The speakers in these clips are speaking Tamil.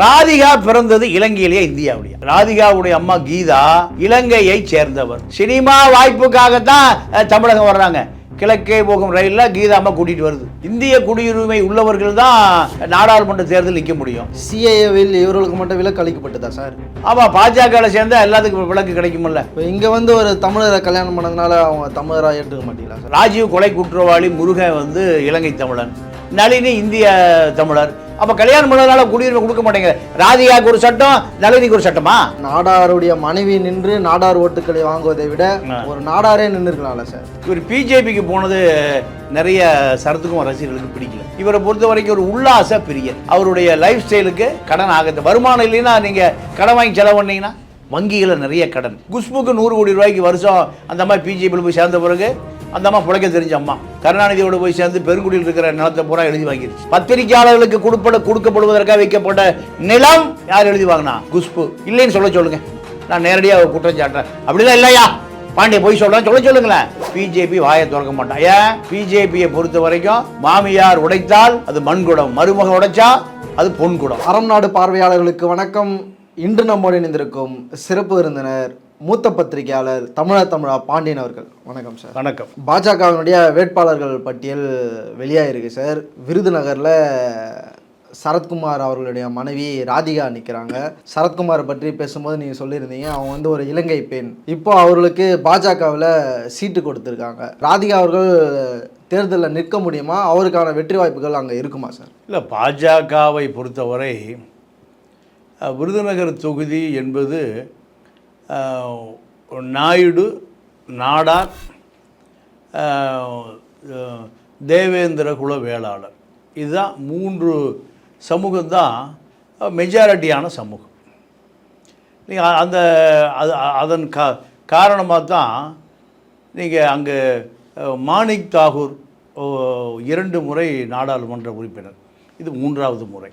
ராதிகா பிறந்தது இலங்கையிலேயே இந்தியாவுடைய. ராதிகாவுடைய அம்மா கீதா இலங்கையை சேர்ந்தவர். சினிமா வாய்ப்புக்காகத்தான் தமிழகம் வர்றாங்க. கிழக்கே போகும் ரயிலில் கீதா அம்மா கூட்டிட்டு வருது. இந்திய குடியுரிமை உள்ளவர்கள் தான் நாடாளுமன்ற தேர்தல் நிற்க முடியும். சிஏஏவில் இவர்களுக்கு மட்டும் விலக்கு அளிக்கப்பட்டதா சார்? ஆமா பாஜகவில் சேர்ந்தா எல்லாத்துக்கும் விலக்கு கிடைக்கும்ல. இப்போ இங்கே வந்து ஒரு தமிழரை கல்யாணம் பண்ணதுனால அவங்க தமிழராக ஏற்றுக்க மாட்டீங்களா சார்? ராஜீவ் கொலை குற்றவாளி முருகன் வந்து இலங்கை தமிழன். நளினி இந்திய தமிழர். அப்ப கல்யாணம் பண்ணதுனால குடியுரிமை கொடுக்க மாட்டேங்க ராதிகாவுக்கு ஒரு சட்டம் நளினிக்கு ஒரு சட்டமா? நாடாருடைய மனைவி நின்று நாடார் ஓட்டுக்களை வாங்குவதை விட. ஒரு நாடாரே நின்று இருக்கலாம்ல சார் இவர் பிஜேபிக்கு போனது நிறைய சரத்துக்கும் ரசிகர்களுக்கு பிடிக்கல. இவரை பொறுத்த வரைக்கும் ஒரு உல்லாச பிரியர். அவருடைய லைஃப் ஸ்டைலுக்கு கடன் ஆகுது. வருமானம் இல்லைன்னா நீங்க கடன் வாங்கி செலவு பண்ணீங்கன்னா வங்கிகளில் நிறைய கடன். குஷ்புக்கு நூறு கோடி ரூபாய்க்கு வருஷம் அந்த அம்மா பிஜேபியில் போய் சேர்ந்த பிறகு அந்த அம்மா பிழைக்க தெரிஞ்ச அம்மா கருணாநிதியோட போய் சேர்ந்து பெருங்குடியில் இருக்கிற நிலத்தை பூரா எழுதி வாங்கிருச்சு பத்திரிகையாளர்களுக்கு கொடுப்பட கொடுக்கப்படுவதற்காக வைக்கப்பட்ட நிலம் யார் எழுதி வாங்கினா? குஷ்பு. இல்லைன்னு சொல்ல சொல்லுங்க. நான் நேரடியாக குற்றம் சாட்டுறேன். அப்படிலாம் இல்லையா? பாண்டிய போய் சொல்றேன் சொல்ல சொல்லுங்களேன். பிஜேபி வாயை திறக்க மாட்டான். ஏன்? பிஜேபியை பொறுத்த வரைக்கும் மாமியார் உடைத்தால் அது மண்குடம் மருமக உடைச்சா அது பொன்குடம் அறம் நாடு பார்வையாளர்களுக்கு வணக்கம். இன்று நம்மோடு இணைந்திருக்கும் சிறப்பு விருந்தினர் மூத்த பத்திரிகையாளர் தமிழா தமிழா பாண்டியன் அவர்கள். வணக்கம் சார். வணக்கம். பாஜகவினுடைய வேட்பாளர்கள் பட்டியல் வெளியாயிருக்கு சார். விருதுநகரில் சரத்குமார் அவர்களுடைய மனைவி ராதிகா நிற்கிறாங்க சரத்குமார் பற்றி பேசும்போது நீங்கள் சொல்லியிருந்தீங்க அவங்க வந்து ஒரு இலங்கை பெண். இப்போ அவர்களுக்கு பாஜகவில் சீட்டு கொடுத்துருக்காங்க. ராதிகா அவர்கள் தேர்தலில் நிற்க முடியுமா? அவருக்கான வெற்றி வாய்ப்புகள் அங்கே இருக்குமா சார்? இல்லை பாஜகவை பொறுத்தவரை விருதுநகர் தொகுதி என்பது நாயுடு நாடார் தேவேந்திர குல வேளாளர். இதுதான் மூன்று சமூகம் தான் மெஜாரிட்டியான சமூகம் நீங்கள் அந்த அது அதன் கா காரணமாக தான் நீங்கள் அங்கே மாணிக் தாகூர் இரண்டு முறை நாடாளுமன்ற உறுப்பினர். இது மூன்றாவது முறை.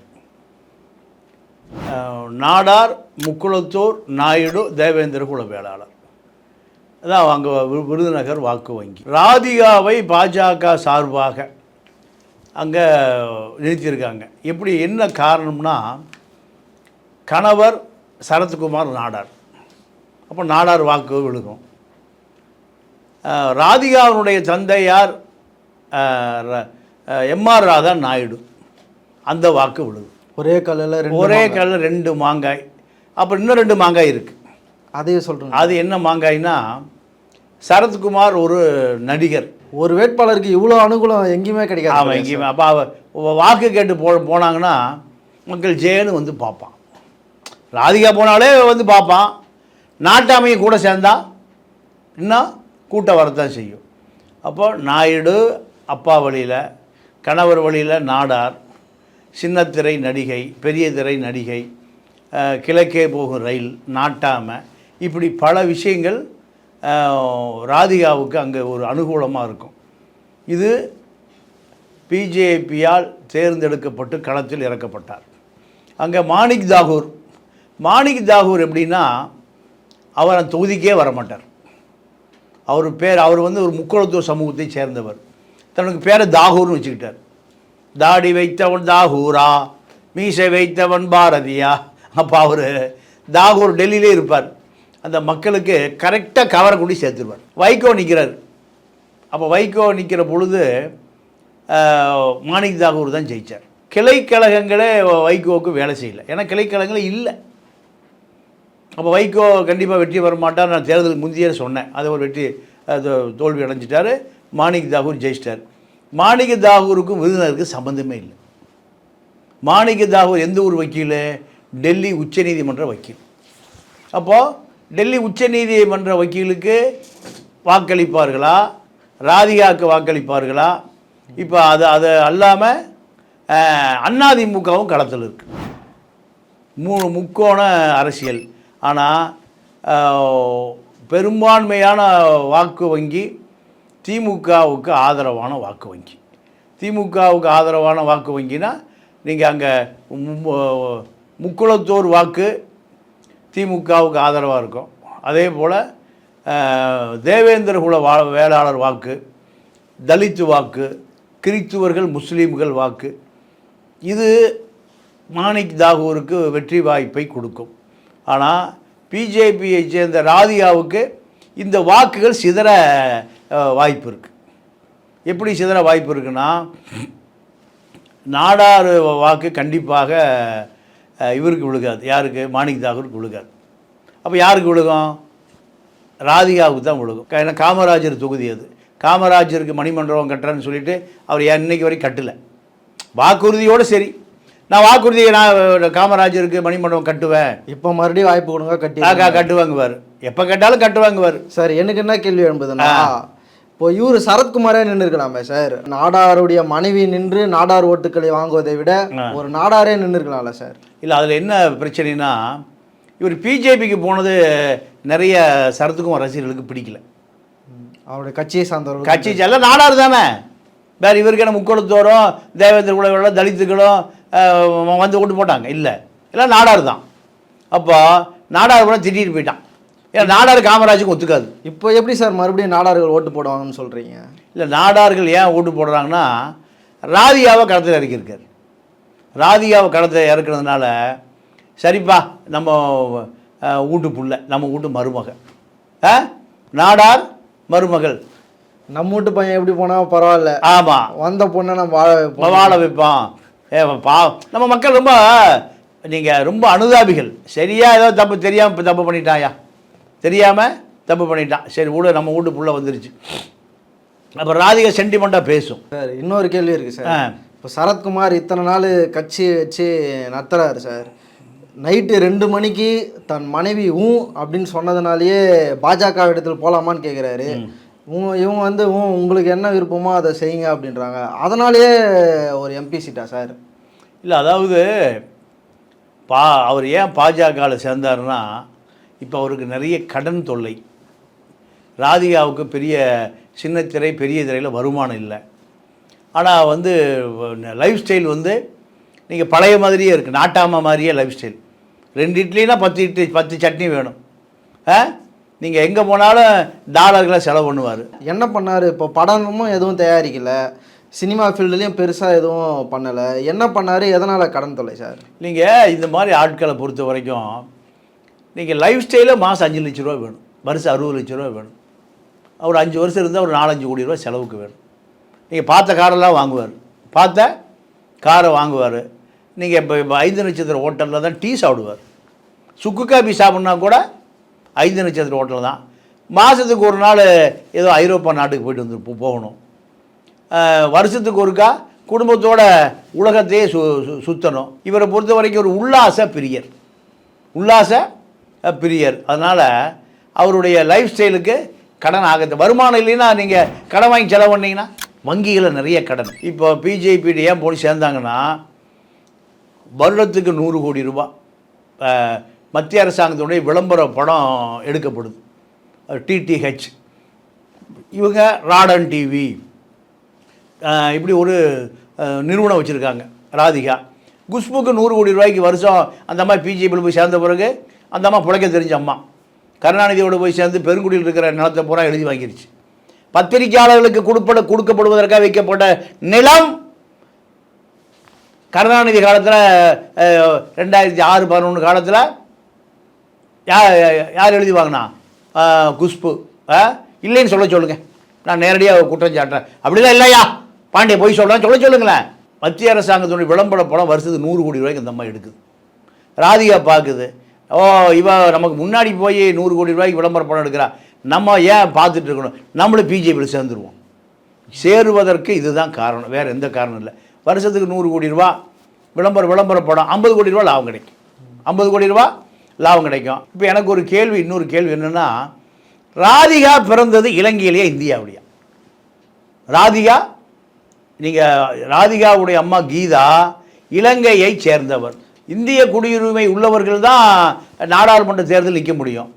நாடார் முக்குளத்தூர் நாயுடு தேவேந்திர குல வேளாளர். அதான் அங்கே விருதுநகர் வாக்கு வங்கி. ராதிகாவை பாஜக சார்பாக அங்கே நிறுத்தியிருக்காங்க. எப்படி என்ன காரணம்னா கணவர் சரத்குமார் நாடார். அப்போ நாடார் வாக்கு விழுகும். ராதிகாவினுடைய தந்தையார் எம்ஆர் ராதா நாயுடு. அந்த வாக்கு விழுகும். ஒரே கல்லில் ரெண்டு ஒரே கல்ல ரெண்டு மாங்காய். அப்புறம் இன்னும் ரெண்டு மாங்காய் இருக்குது அதையே சொல்கிறேன் அது என்ன மாங்காய்னா சரத்குமார் ஒரு நடிகர். ஒரு வேட்பாளருக்கு இவ்வளோ அனுகூலம் எங்கேயுமே கிடைக்காது அவன் எங்கேயுமே. அப்போ அவ வாக்கு கேட்டு போ போனாங்கன்னா மக்கள் ஜெயன்னு வந்து பார்ப்பான். ராதிகா போனாலே வந்து பார்ப்பான். நாட்டாமையும் கூட சேர்ந்தா இன்னும் கூட்டம் வரத்தான் செய்யும். அப்போ நாயுடு அப்பா வழியில் கணவர் வழியில் நாடார் சின்னத்திரை நடிகை பெரிய திரை நடிகை கிழக்கே போகும் ரயில் நாட்டாமை இப்படி பல விஷயங்கள் ராதிகாவுக்கு அங்கே ஒரு அனுகூலமாக இருக்கும். இது பிஜேபியால் தேர்ந்தெடுக்கப்பட்டு களத்தில் இறக்கப்பட்டார். அங்கே மாணிக் தாகூர் மாணிக் தாகூர் எப்படின்னா அவர் அந்த தொகுதிக்கே வரமாட்டார். அவர் பேர் அவர் வந்து ஒரு முக்குளத்தூர் சமூகத்தை சேர்ந்தவர். தனக்கு பேரை தாகூர்னு வச்சுக்கிட்டார். தாடி வைத்தவன் தாகூரா மீசை வைத்தவன் பாரதியா? அப்போ அவர் தாகூர் டெல்லியிலே இருப்பார். அந்த மக்களுக்கு கரெக்டாக கவரை கொண்டு சேர்த்துருவார். வைகோ நிற்கிறார் அப்போ வைகோ நிற்கிற பொழுது மாணிக் தாகூர் தான் ஜெயித்தார் கிளைக்கழகங்களே வைகோவுக்கு வேலை செய்யலை. ஏன்னா கிளைக்கழகங்களே இல்லை. அப்போ வைகோ கண்டிப்பாக வெற்றி பெற மாட்டார். நான் தேர்தலுக்கு முந்தையே சொன்னேன். அதை ஒரு வெற்றி அது தோல்வி அடைஞ்சிட்டார். மாணிக் தாகூர் ஜெயிச்சிட்டார். மாணிக்க தாகூருக்கும் விருதுநகருக்கு சம்மந்தமே இல்லை. மாணிக்க தாகூர் எந்த ஊர் வக்கீல்? டெல்லி உச்சநீதிமன்ற வக்கீல். அப்போது டெல்லி உச்சநீதிமன்ற வக்கீலுக்கு வாக்களிப்பார்களா? ராதிகாவுக்கு வாக்களிப்பார்களா? இப்போ அது அது அல்லாமல் அண்ணாதிமுகவும் களத்தில் இருக்குது மூணு முக்கோண அரசியல். ஆனால் பெரும்பான்மையான வாக்கு வங்கி திமுகவுக்கு ஆதரவான வாக்கு வங்கி. திமுகவுக்கு ஆதரவான வாக்கு வங்கினா நீங்கள் அங்கே முக்குளத்தூர் வாக்கு திமுகவுக்கு ஆதரவாக இருக்கும். அதே போல் தேவேந்திர குல வா வேளாளர் வாக்கு தலித்து வாக்கு கிறித்துவர்கள் முஸ்லீம்கள் வாக்கு இது மாணிக் தாகூருக்கு வெற்றி வாய்ப்பை கொடுக்கும். ஆனால் பிஜேபியை சேர்ந்த ராதிகாவுக்கு இந்த வாக்குகள் சிதற வாய்ப்பு இருக்குது எப்படி சிதற வாய்ப்பு இருக்குன்னா நாடார் வாக்கு கண்டிப்பாக இவருக்கு விழுகாது. யாருக்கு? மாணிக் தாகூருக்கு விழுகாது. அப்போ யாருக்கு விழுகும்? ராதிகாவுக்கு தான் விழுகும். ஏன்னா காமராஜர் தொகுதி அது. காமராஜருக்கு மணிமண்டபம் கட்டுறேன்னு சொல்லிட்டு அவர் இன்னைக்கு வரைக்கும் கட்டலை. வாக்குறுதியோடு சரி. நான் வாக்குறுதியை நான் காமராஜருக்கு மணிமண்டபம் கட்டுவேன். இப்போ மறுபடியும் வாய்ப்பு கொடுங்க கட்டி கட்டுவாங்குவார். எப்போ கேட்டாலும் கட்டுவாங்குவார். சார் எனக்கு என்ன கேள்வி எழும்புதுன்னா இப்போ இவர் சரத்குமாரே நின்று இருக்கலாமே சார். நாடாருடைய மனைவி நின்று நாடார் ஓட்டுக்களை வாங்குவதை விட ஒரு நாடாரே நின்று இருக்கலாம்ல சார். இல்லை அதில் என்ன பிரச்சனைனா இவர் பிஜேபிக்கு போனது நிறைய சரத்துக்கும் ரசிகர்களுக்கு பிடிக்கல. அவருடைய கட்சியை சார்ந்தவர்கள் கட்சி எல்லாம் நாடார் தானே. வேறு இவருக்கு என்ன முக்கோளத்தோரும் தேவேந்திர குலங்களும் தலித்துகளும் வந்து ஓட்டு போட்டாங்க. இல்லை எல்லாம் நாடார் தான். அப்போ நாடார் கூட திட்டிட்டு போயிட்டான். ஏன்னா நாடார் காமராஜுக்கு ஒத்துக்காது? இப்போ எப்படி சார் மறுபடியும் நாடார்கள் ஓட்டு போடுவாங்கன்னு சொல்றீங்க? இல்லை நாடார்கள் ஏன் ஓட்டு போடுறாங்கன்னா ராதிகாவை களத்தில் இறக்கியிருக்காரு. ராதிகாவை களத்தில் இறக்குறதுனால சரிப்பா நம்ம வீட்டு புள்ள நம்ம வீட்டு மருமக ஆ நாடார் மருமகள். நம்ம வீட்டு பையன் எப்படி போனா பரவாயில்ல. ஆமாம் வந்த பொண்ணை நம்ம வாழ வைப்போம். வாழ வைப்பான் ஏ பா நம்ம மக்கள் ரொம்ப நீங்கள் ரொம்ப அனுதாபிகள். சரியா ஏதோ தப்பு தெரியாமல் தப்பு பண்ணிட்டாயா? தெரியாமல் தப்பு பண்ணிட்டான். சரி வீடு நம்ம வீட்டு புள்ள வந்துருச்சு. அப்போ ராதிகா சென்டிமெண்ட்டாக பேசும். சார் இன்னொரு கேள்வி இருக்கு சார். இப்போ சரத்குமார் இத்தனை நாள் கட்சி வச்சு நடத்துறாரு சார். நைட்டு ரெண்டு மணிக்கு தன் மனைவி ஊ அப்படின்னு சொன்னதுனாலேயே பாஜக இடத்துல போகலாமான்னு கேட்குறாரு இவங்க வந்து ஊ உங்களுக்கு என்ன விருப்பமோ அதை செய்யுங்க அப்படின்றாங்க. அதனாலேயே ஒரு எம்பி சீட்டா சார்? இல்லை அதாவது பா அவர் ஏன் பாஜகவில் சேர்ந்தாருன்னா இப்போ அவருக்கு நிறைய கடன் தொல்லை. ராதிகாவுக்கு பெரிய சின்ன திரை பெரிய திரையில் வருமானம் இல்லை. ஆனால் வந்து லைஃப் ஸ்டைல் வந்து நீங்கள் பழைய மாதிரியே இருக்குது நாட்டாமா மாதிரியே லைஃப் ஸ்டைல் ரெண்டு இட்லினா பத்து இட்லி பத்து சட்னி வேணும். ஆ? நீங்கள் எங்கே போனாலும் டாலர்களை செலவு பண்ணுவார். என்ன பண்ணாரு? இப்போ படமும் எதுவும் தயாரிக்கல. சினிமா ஃபீல்டுலேயும் பெருசாக எதுவும் பண்ணலை. என்ன பண்ணாரு? எதனால் கடன் தொல்லை சார்? நீங்கள் இந்த மாதிரி ஆட்களை பொறுத்த வரைக்கும் நீங்கள் லைஃப் ஸ்டைலில் மாதம் அஞ்சு லட்ச ரூபா வேணும். வருஷம் அறுபது லட்ச ரூபா வேணும். ஒரு அஞ்சு வருஷம் இருந்தால் ஒரு நாலஞ்சு கோடி ரூபா செலவுக்கு வேணும். நீங்கள் பார்த்த காரெல்லாம் வாங்குவார். பார்த்த காரை வாங்குவார். நீங்கள் இப்போ இப்போ ஐந்து நட்சத்திர ஹோட்டலில் தான் டீ சாப்பிடுவார். சுக்கு காபி சாப்பிட்னா கூட ஐந்து நட்சத்திர ஹோட்டல் தான். மாதத்துக்கு ஒரு நாள் ஏதோ ஐரோப்பா நாட்டுக்கு போயிட்டு வந்து போகணும். வருஷத்துக்கு ஒருக்கா குடும்பத்தோட உலகத்தையே சு சுற்றணும் இவரை பொறுத்த வரைக்கும் ஒரு உல்லாச பிரியர். உல்லாச பிரியர். அதனால் அவருடைய லைஃப் ஸ்டைலுக்கு கடன் ஆகுது. வருமானம் இல்லைன்னா நீங்கள் கடன் வாங்கி செலவு பண்ணீங்கன்னா வங்கிகளில் நிறைய கடன். இப்போ பிஜேபிடி ஏன் போய் சேர்ந்தாங்கன்னா வருடத்துக்கு நூறு கோடி ரூபா மத்திய அரசாங்கத்தினுடைய விளம்பர படம் எடுக்கப்படுது. டிடிஹெச் இவங்க ராடன் டிவி இப்படி ஒரு நிறுவனம் வச்சுருக்காங்க. ராதிகா. குஷ்புக்கு நூறு கோடி ரூபாய்க்கு வருஷம் அந்த மாதிரி பிஜேபியில் போய் சேர்ந்த பிறகு அந்த அம்மா பிழைக்க தெரிஞ்ச அம்மா. கருணாநிதியோடு போய் சேர்ந்து பெருங்குடியில் இருக்கிற நிலத்தை பூரா எழுதி வாங்கிருச்சு. பத்திரிகையாளர்களுக்கு கொடுப்பட கொடுக்கப்படுவதற்காக வைக்கப்பட்ட நிலம் கருணாநிதி காலத்தில் ரெண்டாயிரத்தி ஆறு பதினொன்று காலத்தில் யார் யார் எழுதி வாங்கினா? குஷ்பு. ஆ? இல்லைன்னு சொல்ல சொல்லுங்க. நான் நேரடியாக குற்றம் சாட்டுறேன். அப்படிலாம் இல்லையா? பாண்டிய போய் சொல்கிறேன் சொல்ல சொல்லுங்களேன். மத்திய அரசாங்கத்தினுடைய விளம்பர படம் வருஷத்துக்கு நூறு கோடி ரூபாய்க்கு இந்த அம்மா எடுக்குது. ராதிகா பார்க்குது. ஓ இவ நமக்கு முன்னாடி போய் நூறு கோடி ரூபாய்க்கு விளம்பர படம் எடுக்கிறா. நம்ம ஏன் பார்த்துட்டு இருக்கணும்? நம்மளும் பிஜேபியில் சேர்ந்துருவோம். சேருவதற்கு இதுதான் காரணம். வேறு எந்த காரணம் இல்லை. வருஷத்துக்கு நூறு கோடி ரூபா விளம்பர விளம்பர படம் ஐம்பது கோடி ரூபா லாபம் கிடைக்கும். ஐம்பது கோடி ரூபா லாபம் கிடைக்கும். இப்போ எனக்கு ஒரு கேள்வி இன்னொரு கேள்வி என்னென்னா ராதிகா பிறந்தது இலங்கையிலேயே இந்தியாவுடையா. ராதிகா நீங்கள் ராதிகாவுடைய அம்மா கீதா இலங்கையைச் சேர்ந்தவர். இந்திய குடியுரிமை உள்ளவர்கள் தான் நாடாளுமன்ற தேர்தல் நிற்க முடியும்.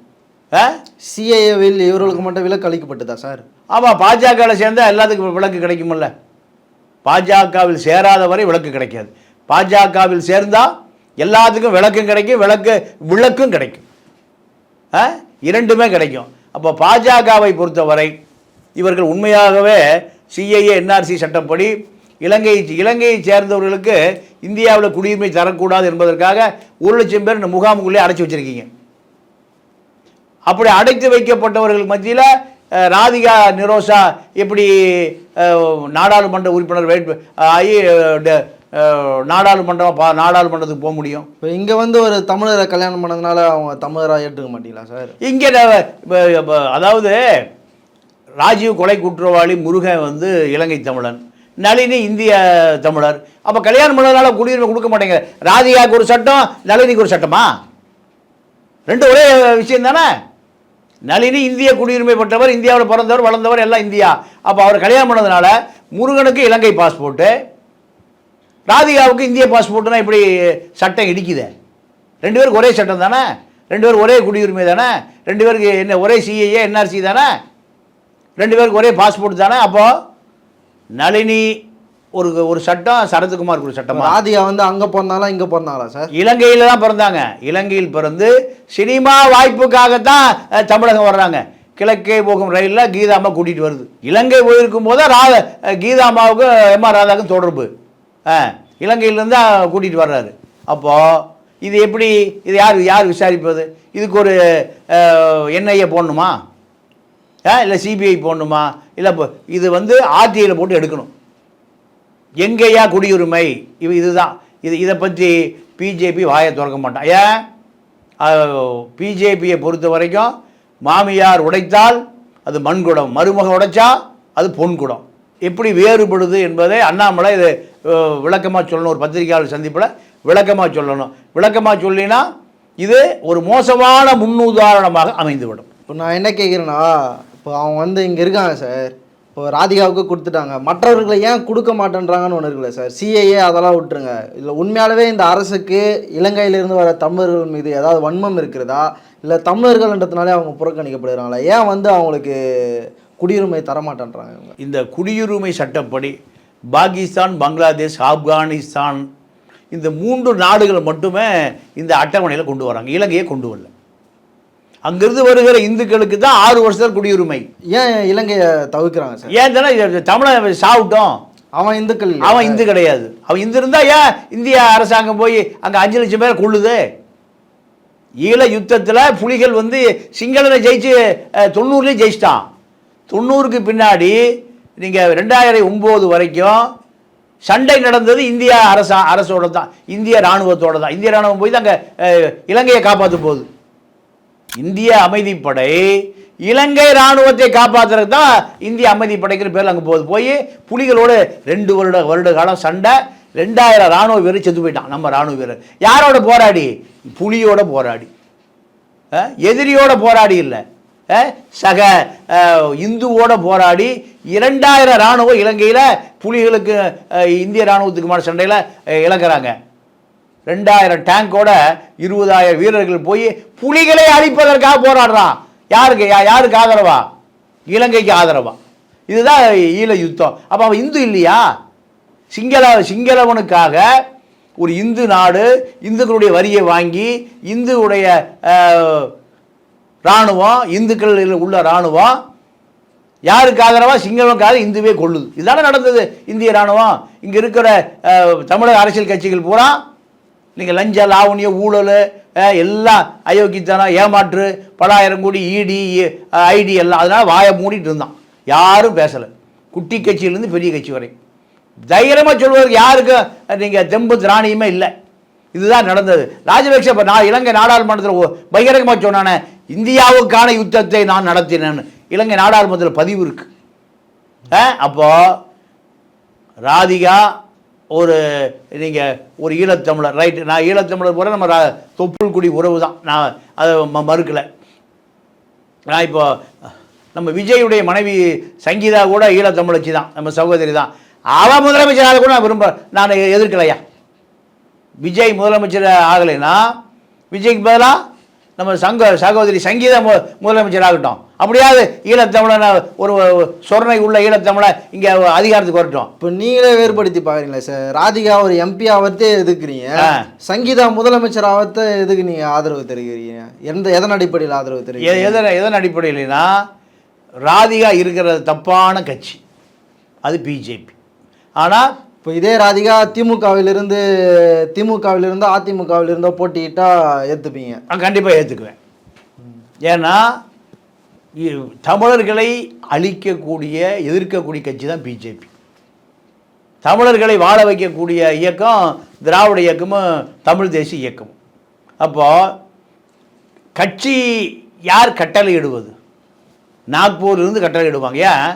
சிஏஏவில் இவர்களுக்கு மட்டும் விலக்கு அளிக்கப்பட்டதா சார்? ஆமாம் பாஜகவில் சேர்ந்தால் எல்லாத்துக்கும் விளக்கு கிடைக்குமில்ல பாஜகவில் சேராத வரை விளக்கு கிடைக்காது. பாஜகவில் சேர்ந்தால் எல்லாத்துக்கும் விளக்கும் கிடைக்கும் விளக்கு விளக்கும் கிடைக்கும். இரண்டுமே கிடைக்கும். அப்போ பாஜகவை பொறுத்தவரை இவர்கள் உண்மையாகவே சிஐஏ என்ஆர்சி சட்டப்படி இலங்கை இலங்கையை சேர்ந்தவர்களுக்கு இந்தியாவில் குடியுரிமை தரக்கூடாது என்பதற்காக ஒரு லட்சம் பேர் இந்த முகாமுக்குள்ளே அடைச்சி வச்சிருக்கீங்க. அப்படி அடைத்து வைக்கப்பட்டவர்கள் மத்தியில் ராதிகா நிரோஷா எப்படி நாடாளுமன்ற உறுப்பினர் வெயிட் ஆகி நாடாளுமன்றம் பா நாடாளுமன்றத்துக்கு போக முடியும்? இப்போ இங்கே வந்து ஒரு தமிழரை கல்யாணம் பண்ணதுனால அவங்க தமிழராக ஏற்றுக்க மாட்டீங்களா சார்? இங்கே அதாவது ராஜீவ் கொலை குற்றவாளி முருகன் வந்து இலங்கை தமிழன். நளினி இந்திய தமிழர். அப்போ கல்யாணம் பண்ணதுனால குடியுரிமை கொடுக்க மாட்டேங்க. ராதிகாவுக்கு ஒரு சட்டம் நளினிக்கு ஒரு சட்டமா? ரெண்டு ஒரே விஷயம் தானே? நளினி இந்திய குடியுரிமை பெற்றவர் இந்தியாவில் பிறந்தவர் வளர்ந்தவர் எல்லாம் இந்தியா. அப்போ அவர் கல்யாணம் பண்ணதுனால முருகனுக்கு இலங்கை பாஸ்போர்ட்டு ராதிகாவுக்கு இந்திய பாஸ்போர்ட்டுனா இப்படி சட்டம் இடிக்குது. ரெண்டு பேருக்கு ஒரே சட்டம் தானே? ரெண்டு பேரும் ஒரே குடியுரிமை தானே? ரெண்டு பேருக்கு என்ன ஒரே சிஏஏ என்ஆர்சி தானே? ரெண்டு பேருக்கு ஒரே பாஸ்போர்ட் தானே? அப்போது நளினி ஒரு ஒரு சட்டம் சரத்குமாருக்கு ஒரு சட்டமா? ராதிகா வந்து அங்கே பிறந்தாலும் இங்கே பிறந்தாங்களா சார்? இலங்கையில் தான் பிறந்தாங்க. இலங்கையில் பிறந்து சினிமா வாய்ப்புக்காகத்தான் தமிழகம் வர்றாங்க. கிழக்கே போகும் ரயிலில் கீதாம்மா கூட்டிகிட்டு வருது. இலங்கை போயிருக்கும் போது ரா அஹ், கீதாம்மாவுக்கும் எம் ஆர் ராதாவுக்கும் தொடர்பு. ஆ இலங்கையிலேருந்து கூட்டிகிட்டு வர்றாரு. அப்போது இது எப்படி இது யார் யார் விசாரிப்பது? இதுக்கு ஒரு என்ஐஏ போடணுமா? இல்லை சிபிஐ போடணுமா? இல்லை இப்போ இது வந்து ஆர்டிஐயில் போட்டு எடுக்கணும். எங்கேயா குடியுரிமை? இது இதுதான். இது இதை பற்றி பிஜேபி வாயை திறக்க மாட்டான். ஏன்? பிஜேபியை பொறுத்த வரைக்கும் மாமியார் உடைத்தால் அது மண்குடம் மருமக உடைச்சா அது பொன்குடம் எப்படி வேறுபடுது என்பதை அண்ணாமலை இது விளக்கமாக சொல்லணும். ஒரு பத்திரிகையாளர் சந்திப்பில் விளக்கமாக சொல்லணும். விளக்கமாக சொல்லினா இது ஒரு மோசமான முன்னுதாரணமாக அமைந்துவிடும். இப்போ நான் என்ன கேட்குறேன்னா இப்போ அவங்க வந்து இங்கே இருக்காங்க சார். இப்போ ராதிகாவுக்கு கொடுத்துட்டாங்க. மற்றவர்களை ஏன் கொடுக்க மாட்டேன்றாங்கன்னு ஒன்று இருக்குல்ல சார். சிஏஏ அதெல்லாம் விட்டுருங்க. இல்லை உண்மையாலவே இந்த அரசுக்கு இலங்கையிலிருந்து வர தமிழர்கள் மீது ஏதாவது வன்மம் இருக்கிறதா? இல்லை தமிழர்கள்ன்றதுனாலே அவங்க புறக்கணிக்கப்படுகிறாங்களா? ஏன் வந்து அவங்களுக்கு குடியுரிமை தர மாட்டேன்றாங்க இவங்க? இந்த குடியுரிமை சட்டப்படி பாகிஸ்தான் பங்களாதேஷ் ஆப்கானிஸ்தான் இந்த மூன்று நாடுகள் மட்டுமே இந்த அட்டவணையில் கொண்டு வராங்க. இலங்கையை கொண்டு வரல. அங்கிருந்து வருகிற இந்துக்களுக்கு தான் ஆறு வருஷத்தில் குடியுரிமை. ஏன் இலங்கையை தவிர்க்கிறாங்க சார்? ஏன் தானே தமிழை சாப்பிட்டோம் அவன் இந்துக்கள்? அவன் இந்து கிடையாது. அவன் இந்து இருந்தா ஏன் இந்திய அரசாங்கம் போய் அங்கே அஞ்சு லட்சம் பேரை கொள்ளுது ஈழ யுத்தத்தில் புலிகள் வந்து சிங்களனை ஜெயிச்சு தொண்ணூறுலேயும் ஜெயிச்சிட்டான். தொண்ணூறுக்கு பின்னாடி நீங்கள் ரெண்டாயிரம் ஒம்பது வரைக்கும் சண்டை நடந்தது இந்திய அரசா அரசோட தான் இந்திய இராணுவத்தோட தான் இந்திய இராணுவம் போய் தான் அங்கே இலங்கையை காப்பாற்ற போகுது. இந்திய அமைதிப்படை இலங்கை இராணுவத்தை காப்பாற்றுறது தான் இந்திய அமைதிப்படைக்கிற பேரில் அங்கே போகுது. போய் புலிகளோடு ரெண்டு வருட வருட காலம் சண்டை ரெண்டாயிரம் ராணுவ வீரர் செத்து போயிட்டான். நம்ம ராணுவ வீரர். யாரோட போராடி? புலியோட போராடி. எதிரியோட போராடி இல்லை. சக இந்துவோட போராடி இரண்டாயிரம் ராணுவம் இலங்கையில் புலிகளுக்கு இந்திய இராணுவத்துக்குமான சண்டையில் இழக்கிறாங்க. ரெண்டாயிரம் டேங்கோட இருபதாயிரம் வீரர்கள் போய் புலிகளை அழிப்பதற்காக போராடுறான். யாருக்கு? யா- யாருக்கு ஆதரவா? இலங்கைக்கு ஆதரவா. இதுதான் ஈழ யுத்தம். அப்போ அவன் இந்து இல்லையா? சிங்கள சிங்களவனுக்காக ஒரு இந்து நாடு இந்துக்களுடைய வரியை வாங்கி இந்துவுடைய இராணுவம் இந்துக்கள் உள்ள இராணுவம் யாருக்கு ஆதரவா? சிங்களவனுக்காக இந்துவே கொள்ளுது. இதுதானே நடந்தது. இந்திய இராணுவம். இங்கே இருக்கிற தமிழக அரசியல் கட்சிகள் பூரா நீங்கள் லஞ்ச லாவணிய ஊழல் எல்லாம் அயோக்கித்தனம் ஏமாற்று பலாயிரம் கோடி இடி ஐடி எல்லாம் அதனால் வாயை மூடிட்டு இருந்தான். யாரும் பேசலை. குட்டி கட்சியிலேருந்து பெரிய கட்சி வரை. தைரியமாக சொல்வதற்கு யாருக்கும் நீங்கள் தெம்பு திராணியுமே இல்லை. இதுதான் நடந்தது. ராஜபக்ஷ இப்போ நான் இலங்கை நாடாளுமன்றத்தில் பகிரங்கமாக சொன்னானே இந்தியாவுக்கான யுத்தத்தை நான் நடத்தினேன்னு. இலங்கை நாடாளுமன்றத்தில் பதிவு இருக்குது அப்போது ராதிகா ஒரு நீங்கள் ஒரு ஈழத்தமிழர் ரைட் நான் ஈழத்தமிழர் கூட நம்ம தொப்புள் தொப்புள்குடி உறவு தான். நான் அதை ம- மறுக்கலை. நான் இப்போ நம்ம விஜயுடைய மனைவி சங்கீதா கூட ஈழத்தமிழச்சி தான். நம்ம சகோதரி தான். அவன் முதலமைச்சராக கூட நான் விரும்ப நான் எதிர்க்கலையா? விஜய் முதலமைச்சர் ஆகலைன்னா விஜய்க்கு பதிலாக நம்ம சங்க சகோதரி சங்கீதா மு முதலமைச்சர் ஆகட்டும் அப்படியாவது ஈழத்தமிழனை ஒரு சொர்ணை உள்ள ஈழத்தமிழை இங்கே அதிகாரத்துக்கு வரட்டும். இப்போ நீங்களே வேறுபடுத்தி பார்க்குறீங்களா சார்? ராதிகா ஒரு எம்பி ஆவத்தே எதுக்குறீங்க. சங்கீதா முதலமைச்சர் ஆவத்தை எதுக்கு நீங்கள் ஆதரவு தெரிவிக்கிறீங்க? எந்த எதன் அடிப்படையில் ஆதரவு தெரிவிக்கிறீங்க? எதன் எதன் அடிப்படையிலனா ராதிகா இருக்கிற தப்பான கட்சி. அது பிஜேபி ஆனால் இப்போ இதே ராதிகா திமுகவிலிருந்து திமுகவிலிருந்தோ அதிமுகவிலிருந்தோ போட்டிக்கிட்டால் ஏற்றுப்பீங்க நான் கண்டிப்பாக ஏற்றுக்குவேன் ஏன்னா தமிழர்களை அழிக்கக்கூடிய எதிர்க்கக்கூடிய கட்சி தான் பிஜேபி. தமிழர்களை வாழ வைக்கக்கூடிய இயக்கம் திராவிட இயக்கமும் தமிழ் தேசிய இயக்கமும் அப்போது கட்சி யார் கட்டளையிடுவது? நாக்பூர்லேருந்து கட்டளையிடுவாங்க. ஏன்?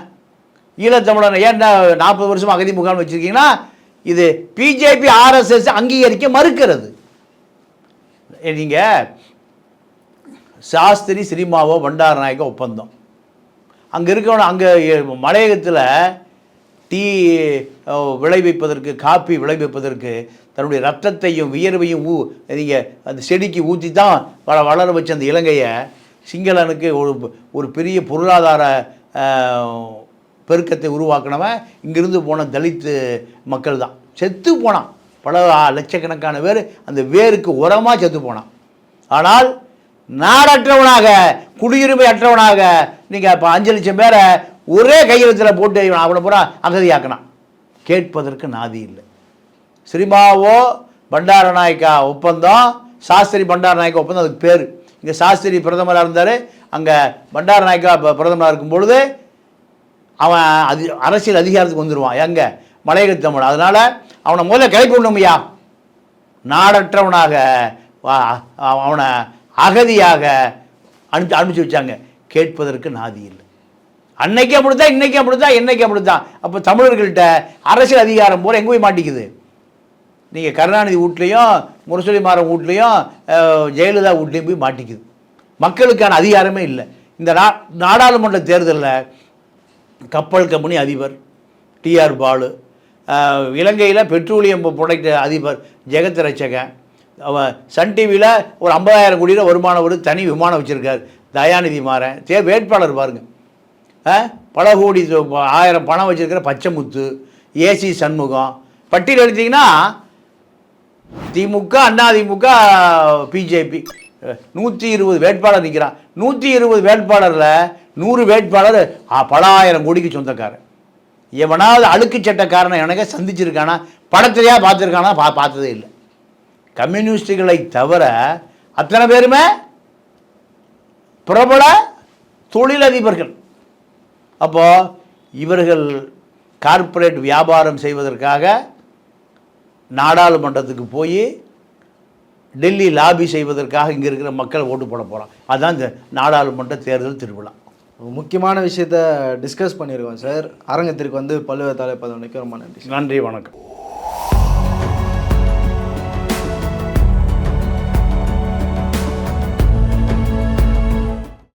ஈழத்தமிழர் ஏன் நாற்பது வருஷம் அகதி முகாம் வச்சுருக்கீங்கன்னா இது பிஜேபி ஆர்எஸ்எஸ் அங்கீகரிக்க மறுக்கிறது. நீங்கள் சாஸ்திரி சினிமாவோ பண்டாரநாயக்க ஒப்பந்தம். அங்கே இருக்கவன அங்கே மலையகத்தில் டீ விளைவிப்பதற்கு காப்பி விளைவிப்பதற்கு தன்னுடைய ரத்தத்தையும் வியர்வையும் ஊ நீங்கள் அந்த செடிக்கு ஊற்றி தான் வள வளர வச்ச அந்த இலங்கையை சிங்களனுக்கு ஒரு ஒரு பெரிய பொருளாதார பெருக்கத்தை உருவாக்கினவன் இங்கிருந்து போன தலித்து மக்கள் தான் செத்து போனான். பல லட்சக்கணக்கான பேர் அந்த வேருக்கு உரமாக செத்து போனான். ஆனால் நாடற்றவனாக குடியுரிமை அற்றவனாக நீங்கள் இப்போ அஞ்சு லட்சம் பேரை ஒரே கையெழுத்தில் போட்டு அவனை பூரா அகதியாக்கினான். கேட்பதற்கு நாதி இல்லை. சினிமாவோ பண்டாரநாயக்கா ஒப்பந்தம் சாஸ்திரி பண்டாரநாயக்கா ஒப்பந்தம் அதுக்கு பேர். இங்கே சாஸ்திரி பிரதமராக இருந்தார். அங்கே பண்டாரநாயக்கா ப- பிரதமராக இருக்கும் பொழுது அவன் அது அரசியல் அதிகாரத்துக்கு வந்துடுவான் எங்கே? மலையக தமிழ். அதனால் அவனை முதல்ல கிளப்பி விடணுமையா. நாடற்றவனாக அவனை அகதியாக அனுப்பிச்சு அனுப்பிச்சு வச்சாங்க. கேட்பதற்கு நாதி இல்லை. அன்னைக்கு அப்படித்தான் இன்னைக்கு அப்படித்தான் என்னைக்கு அப்படித்தான். அப்போ தமிழர்கள்ட்ட அரசியல் அதிகாரம் போல எங்கே போய் மாட்டிக்குது? நீங்கள் கருணாநிதி வீட்லேயும் முரசொலி மாறன் வீட்லேயும் ஜெயலலிதா வீட்லேயும் போய் மாட்டிக்குது. மக்களுக்கான அதிகாரமே இல்லை. இந்த நா நாடாளுமன்ற தேர்தலில் கப்பல் கம்பெனி அதிபர் டிஆர் பாலு. இலங்கையில் பெட்ரோலியம் ப்ரொடக்ட் அதிபர் ஜெகத் ரச்சகன் அவன் சன் டிவியில் ஒரு ஐம்பதாயிரம் கோடியில் வருமானம் ஒரு தனி விமானம் வச்சுருக்கார் தயாநிதி மாறன். தே வேட்பாளர் பாருங்க. பல கோடி ஆயிரம் பணம் வச்சுருக்கிற பச்சைமுத்து ஏசி சண்முகம். பட்டியல் எடுத்தீங்கன்னா திமுக அதிமுக பிஜேபி நூற்றி இருபது வேட்பாளர் நிற்கிறான் நூற்றி இருபது வேட்பாளரில் நூறு வேட்பாளர் பல ஆயிரம் கோடிக்கு சொந்தக்காரன். எவனாவது அழுக்கு சட்டக்காரனை எனக்கு சந்திச்சிருக்கானா? படத்திலையா பார்த்துருக்கானா? பா பார்த்ததே இல்லை. கம்யூனிஸ்டுகளை தவிர அத்தனை பேருமே பிரபல தொழிலதிபர்கள். அப்போது இவர்கள் கார்ப்பரேட் வியாபாரம் செய்வதற்காக நாடாளுமன்றத்துக்கு போய் டெல்லி லாபி செய்வதற்காக இங்கே இருக்கிற மக்கள் ஓட்டு போட போகிறான் அதுதான் இந்த நாடாளுமன்ற தேர்தல் திருவிழா. முக்கியமான விஷயத்த டிஸ்கஸ் பண்ணியிருக்கோம் சார் அரங்கத்திற்கு வந்து பல்வேறு தலைப்பதவனுக்கு ரொம்ப நன்றி நன்றி வணக்கம்.